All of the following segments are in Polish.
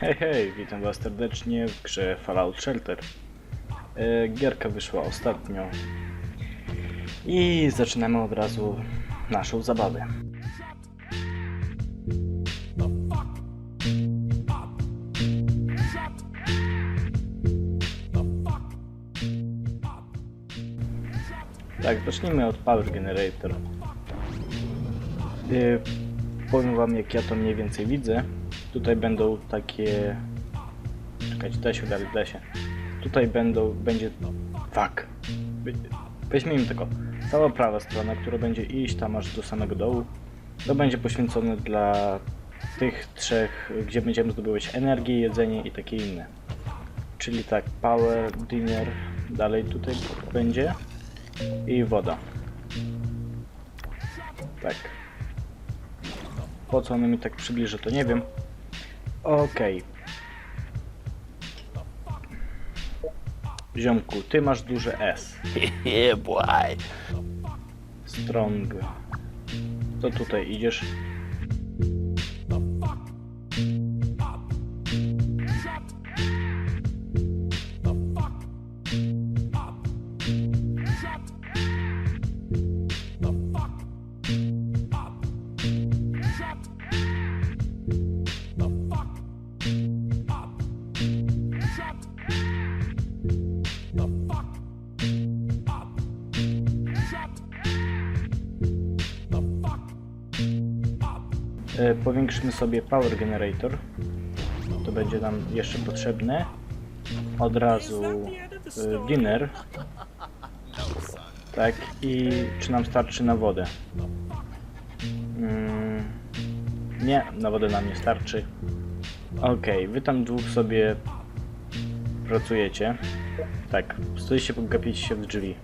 Hej, hej, witam was serdecznie w grze Fallout Shelter. E, gierka wyszła ostatnio. I zaczynamy od razu naszą zabawę. Tak, zacznijmy od Power Generator. Y, powiem wam jak ja to mniej więcej widzę. Tutaj będą takie... Czekajcie, da się dalej, da się. Tutaj będą, będzie... Fuck. Wy- Weźmiemy tylko. Cała prawa strona, która będzie iść tam aż do samego dołu, to będzie poświęcone dla tych trzech, gdzie będziemy zdobywać energię, jedzenie i takie inne. Czyli tak, power, dinner, dalej tutaj będzie i woda. Tak. Po co one mi tak przybliży, to nie wiem. Okej. Ziomku, ty masz duże S. yeah, boy. Strong. To tutaj idziesz. Powiększymy sobie Power Generator. To będzie nam jeszcze potrzebne. Od razu e, dinner. Tak, i czy nam starczy na wodę? Mm, nie, na wodę nam nie starczy. Okej, wy tam dwóch sobie pracujecie. Tak, stoicie, pogapicie się w drzwi.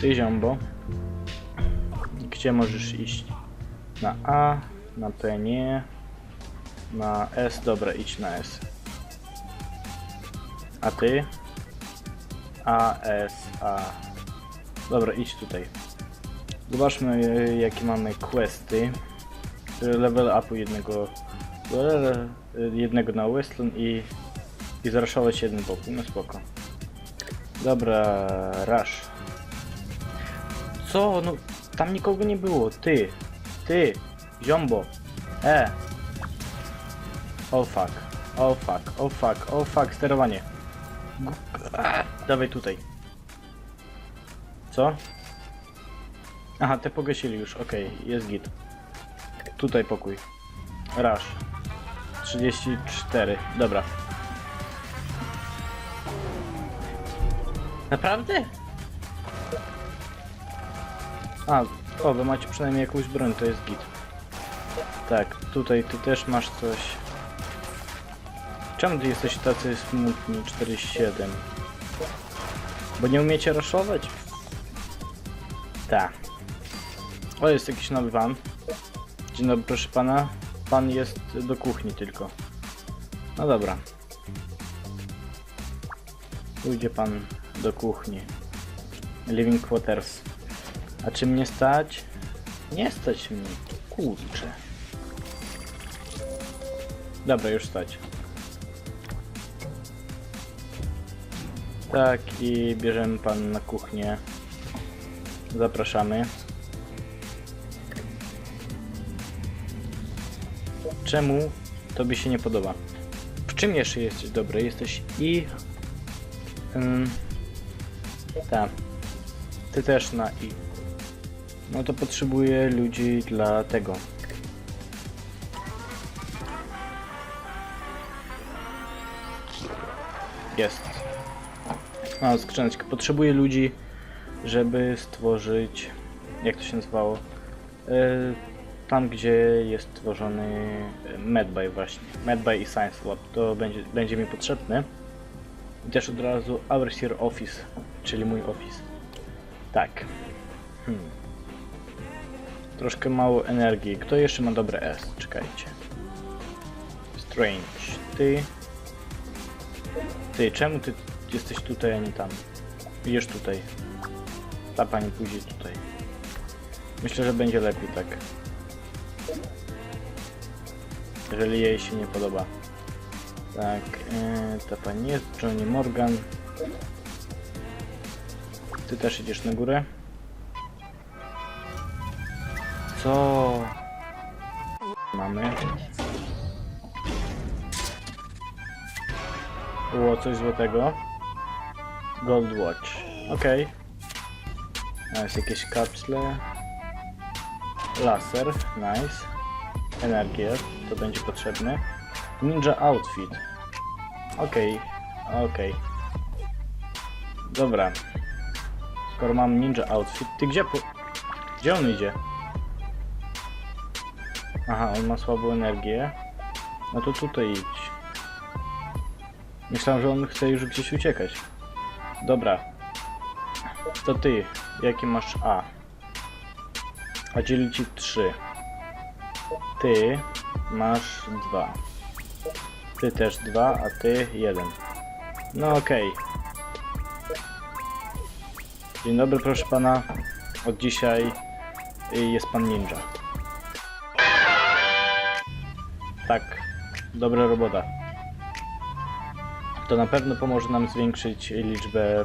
Ty ziombo. Gdzie możesz iść? Na A, na P nie, na S, dobra, idź na S. A ty? A, S, A. Dobra, idź tutaj. Zobaczmy jakie mamy questy. Level upu jednego jednego na Westland i i zaraszować jeden pokój, no spoko. Dobra, rush. Co? No, tam nikogo nie było. Ty, ty, ziombo, e. Oh fuck, oh fuck, oh fuck, oh fuck, sterowanie. Dawaj tutaj. Co? Aha, te pogasili już, okej, jest git. Tutaj pokój. Rush. 34, dobra. Naprawdę? A, o, wy macie przynajmniej jakąś broń, to jest git. Tak, tutaj ty też masz coś. Czemu ty jesteś tacy smutni? 47. Bo nie umiecie raszować? Tak. O, jest jakiś nowy van. Dzień dobry, proszę pana. Pan jest do kuchni tylko. No dobra. Pójdzie pan do kuchni. Living quarters. A czy mnie stać? Nie stać mnie. Kurczę. Dobra, już stać. Tak, i bierzemy pan na kuchnię. Zapraszamy. Czemu tobie się nie podoba? W czym jeszcze jesteś dobry? Jesteś i... Ym, tak. Ty też na i. No to potrzebuję ludzi dla tego. Jest. A, skrzyneczka. Potrzebuję ludzi, żeby stworzyć... Jak to się nazywało? E, tam, gdzie jest tworzony e, Medbay właśnie. Medbay i Science Lab. To będzie, będzie mi potrzebne. I też od razu Overseer Office, czyli mój office. Tak. Hmm. Troszkę mało energii. Kto jeszcze ma dobre S? Czekajcie. Strange. Ty. Ty, czemu ty jesteś tutaj, a nie tam? Idziesz tutaj. Ta pani pójdzie tutaj. Myślę, że będzie lepiej tak. jeżeli jej się nie podoba. Tak, yy, ta pani jest, Johnny Morgan. Ty też idziesz na górę. Co? Mamy. Było coś złotego. Gold Watch. Okej. A jest jakieś kapsle. Laser. Nice. Energię. To będzie potrzebne. Ninja Outfit. Okej. Okej. Dobra. Skoro mam Ninja Outfit. Ty gdzie po... Gdzie on idzie? Aha, on ma słabą energię. No to tutaj idź. Myślałem, że on chce już gdzieś uciekać. Dobra. To ty, jaki masz A? Agility 3. Ty masz 2. Ty też 2, a ty 1. No okej. Dzień dobry, proszę pana. Od dzisiaj jest pan ninja. Tak, dobra robota. To na pewno pomoże nam zwiększyć liczbę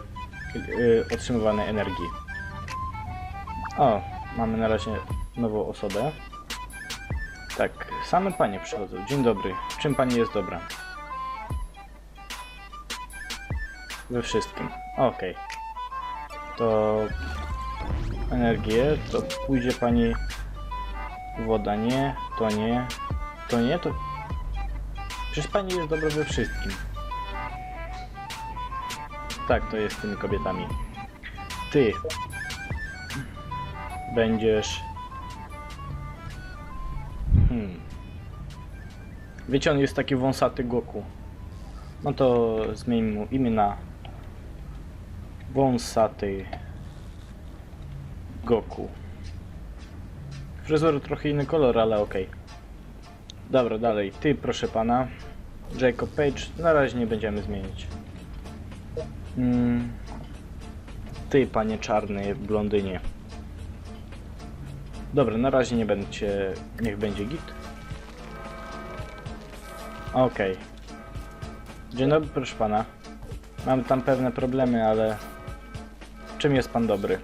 y, otrzymywanej energii. O, mamy na razie nową osobę. Tak, same panie przychodzą. Dzień dobry. W czym pani jest dobra? We wszystkim. Okej. To energię, to pójdzie pani woda nie, to nie, to nie, to przecież pani jest dobra we wszystkim. Tak, to jest z tymi kobietami. Ty będziesz. Hmm. Wiecie, on jest taki wąsaty Goku. No to zmieńmy mu imię na wąsaty Goku. Fryzur trochę inny kolor, ale okej. Dobra, dalej. Ty, proszę pana. Jacob Page. Na razie nie będziemy zmienić. Mm. Ty, panie czarny blondynie. Dobra, na razie nie będzie. Niech będzie git. Okej. Dzień dobry, proszę pana. Mam tam pewne problemy, ale. Czym jest pan dobry?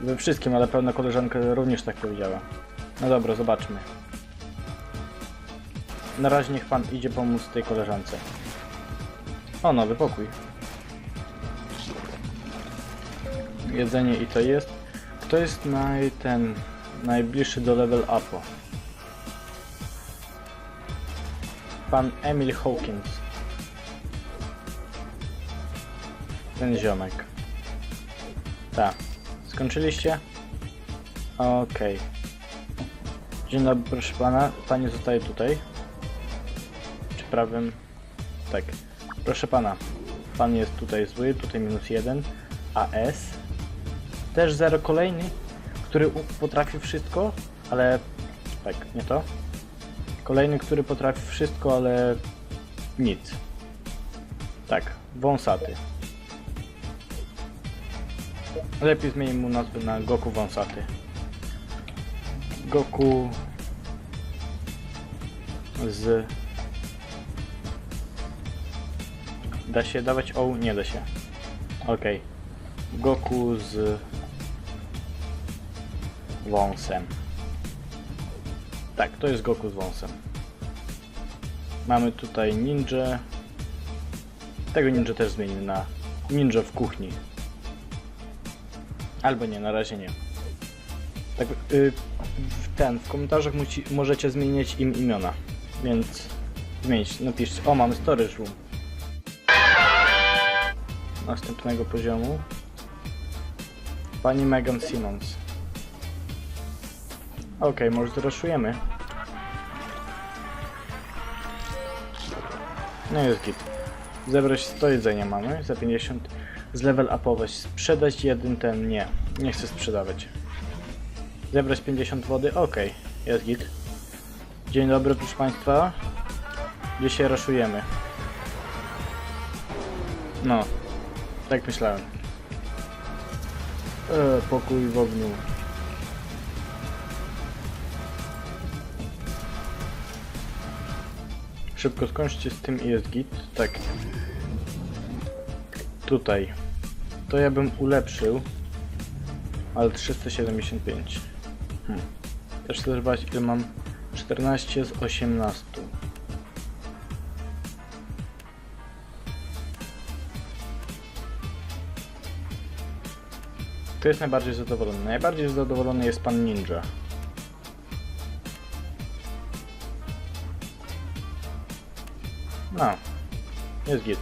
We wszystkim, ale pewna koleżanka również tak powiedziała. No dobra, zobaczmy. Na razie niech pan idzie pomóc tej koleżance. O, nowy pokój. Jedzenie i to jest. Kto jest naj, ten najbliższy do level upu? Pan Emil Hawkins. Ten ziomek. Tak. Skończyliście? Okej. Dzień dobry, proszę pana. Pani zostaje tutaj. Czy prawym? Tak. Proszę pana. Pan jest tutaj zły, tutaj minus jeden. AS. Też zero kolejny, który potrafi wszystko, ale... Tak, nie to. Kolejny, który potrafi wszystko, ale... Nic. Tak, wąsaty. Lepiej zmienić mu nazwę na Goku Wąsaty. Goku z... Da się dawać O? Nie da się. Okej. Goku z wąsem. Tak, to jest Goku z wąsem. Mamy tutaj ninja. Tego ninja też zmienimy na ninja w kuchni. Albo nie, na razie nie. Tak, y, w ten, w komentarzach musi, możecie zmieniać im imiona. Więc zmienić, napiszcie. O, mamy storage room. Następnego poziomu. Pani Megan Simmons. Okej, może zraszujemy. No jest git. Zebrać 100 jedzenia mamy za 50. Z level upować. Sprzedać jeden ten, nie. Nie chcę sprzedawać. Zebrać 50 wody, okej. Jest git. Dzień dobry proszę Państwa. Dzisiaj raszujemy. No. Tak myślałem. E, pokój w ogniu. Szybko skończcie z tym i jest git. Tak. Tutaj. To ja bym ulepszył. Ale 375. Hmm. Też chcę zobaczyć ile mam. 14 z 18. Kto jest najbardziej zadowolony? Najbardziej zadowolony jest pan Ninja. No, jest git.